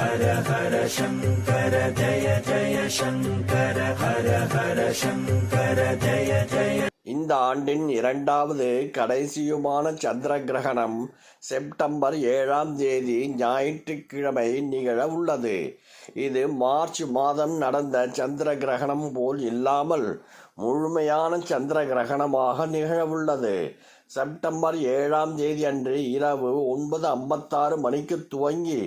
ஹர ஹர சங்கர ஜய ஜய சங்கர ஹர ஹர சங்கர ஜய ஜய இந்த ஆண்டின் இரண்டாவது கடைசியுமான சந்திர கிரகணம் செப்டம்பர் ஏழாம் தேதி ஞாயிற்றுக்கிழமை நிகழ உள்ளது. இது மார்ச் மாதம் நடந்த சந்திர கிரகணம் போல் இல்லாமல் முழுமையான சந்திர கிரகணமாக நிகழவுள்ளது செப்டம்பர் ஏழாம் தேதி அன்று இரவு ஒன்பது ஐம்பத்தாறு மணிக்கு துவங்கி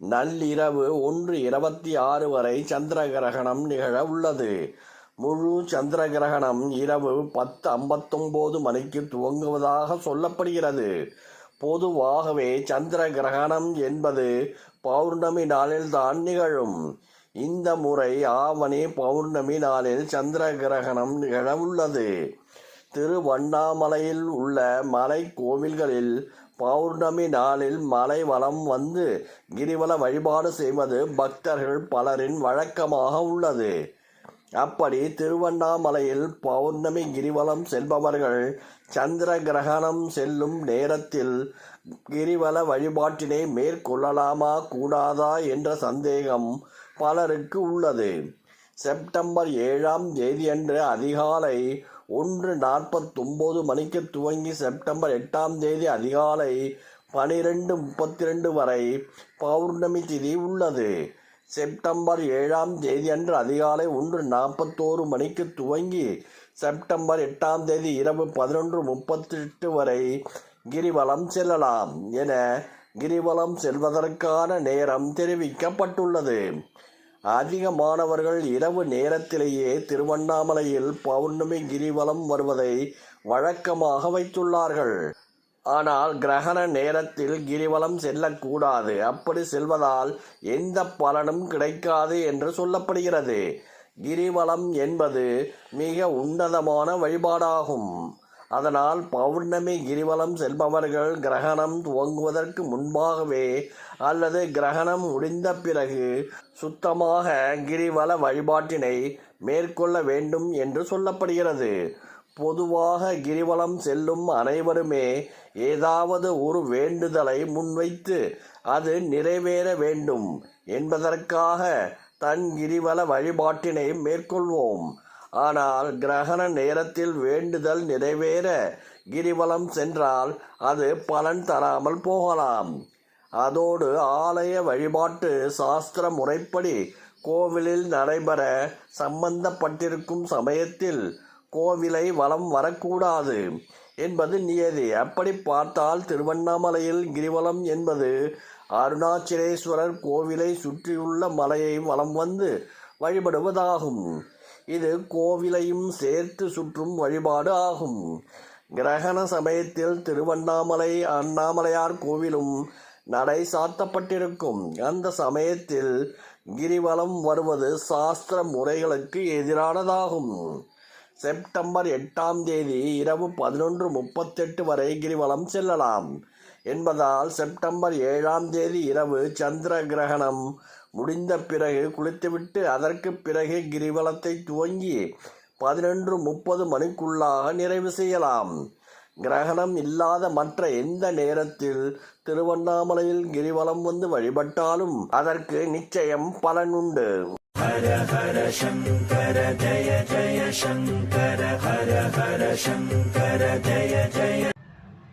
நள்ளிரவு ஒன்று இருபத்தி ஆறு வரை சந்திர கிரகணம் நிகழ உள்ளது. முழு சந்திர கிரகணம் இரவு பத்து ஐம்பத்தொம்போது மணிக்கு துவங்குவதாக சொல்லப்படுகிறது. பொதுவாகவே சந்திர கிரகணம் என்பது பௌர்ணமி நாளில்தான் நிகழும். இந்த முறை ஆவணி பௌர்ணமி நாளில் சந்திர கிரகணம் நிகழ உள்ளது. திருவண்ணாமலையில் உள்ள மலை கோவில்களில் பௌர்ணமி நாளில் மலை வலம் வந்து கிரிவல வழிபாடு செய்வது பக்தர்கள் பலரின் வழக்கமாக உள்ளது. அப்படி திருவண்ணாமலையில் பௌர்ணமி கிரிவலம் செல்பவர்கள் சந்திர கிரகணம் செல்லும் நேரத்தில் கிரிவல வழிபாட்டினை மேற்கொள்ளலாமா கூடாதா என்ற சந்தேகம் பலருக்கு உள்ளது. செப்டம்பர் ஏழாம் தேதியன்று அதிகாலை ஒன்று நாற்பத்தொம்போது மணிக்கு துவங்கி செப்டம்பர் எட்டாம் தேதி அதிகாலை பனிரெண்டு முப்பத்தி ரெண்டு வரை பௌர்ணமி திதி உள்ளது. செப்டம்பர் ஏழாம் தேதி அன்று அதிகாலை ஒன்று நாற்பத்தோரு மணிக்கு துவங்கி செப்டம்பர் எட்டாம் தேதி இரவு பதினொன்று முப்பத்தி எட்டு வரை கிரிவலம் செல்லலாம் என கிரிவலம் செல்வதற்கான நேரம் தெரிவிக்கப்பட்டுள்ளது. அதிக மாணவர்கள் இரவு நேரத்திலேயே திருவண்ணாமலையில் பௌர்ணமி கிரிவலம் வருவதை வழக்கமாக வைத்துள்ளார்கள். ஆனால் கிரகண நேரத்தில் கிரிவலம் செல்லக்கூடாது. அப்படி செல்வதால் எந்த பலனும் கிடைக்காது என்று சொல்லப்படுகிறது. கிரிவலம் என்பது மிக உன்னதமான வழிபாடாகும். அதனால் பௌர்ணமி கிரிவலம் செல்பவர்கள் கிரகணம் துவங்குவதற்கு முன்பாகவே அல்லது கிரகணம் முடிந்த பிறகு சுத்தமாக கிரிவல வழிபாட்டினை மேற்கொள்ள வேண்டும் என்று சொல்லப்படுகிறது. பொதுவாக கிரிவலம் செல்லும் அனைவருமே ஏதாவது ஒரு வேண்டுதலை முன்வைத்து அது நிறைவேற வேண்டும் என்பதற்காக தன் கிரிவல வழிபாட்டினை மேற்கொள்வோம். ஆனால் கிரகண நேரத்தில் வேண்டுதல் நிறைவேற கிரிவலம் சென்றால் அது பலன் தராமல் போகலாம். அதோடு ஆலய வழிபாட்டு சாஸ்திர முறைப்படி கோவிலில் நடைபெற சம்பந்தப்பட்டிருக்கும் சமயத்தில் கோவிலை வலம் வரக்கூடாது என்பது நியதி. அப்படி பார்த்தால் திருவண்ணாமலையில் கிரிவலம் என்பது அருணாச்சலேஸ்வரர் கோவிலை சுற்றியுள்ள மலையை வலம் வந்து வழிபடுவதாகும். இது கோவிலையும் சேர்த்து சுற்றும் வழிபாடு ஆகும். கிரகண சமயத்தில் திருவண்ணாமலை அண்ணாமலையார் கோவிலும் நடை சாத்தப்பட்டிருக்கும். அந்த சமயத்தில் கிரிவலம் வருவது சாஸ்திர முறைகளுக்கு எதிரானதாகும். செப்டம்பர் எட்டாம் தேதி இரவு பதினொன்று முப்பத்தெட்டு வரை கிரிவலம் செல்லலாம். என்பதால் செப்டம்பர் ஏழாம் தேதி இரவு சந்திர கிரகணம் முடிந்த பிறகு குளித்துவிட்டு அதற்கு பிறகு கிரிவலத்தை துவங்கி பதினொன்று முப்பது மணிக்குள்ளாக நிறைவு செய்யலாம். கிரகணம் இல்லாத மற்ற எந்த நேரத்தில் திருவண்ணாமலையில் கிரிவலம் வந்து வழிபட்டாலும் அதற்கு நிச்சயம் பலனுண்டு. ஹர ஹர சங்கர ஜய ஜய சங்கர ஹர ஹர சங்கர ஜய ஜய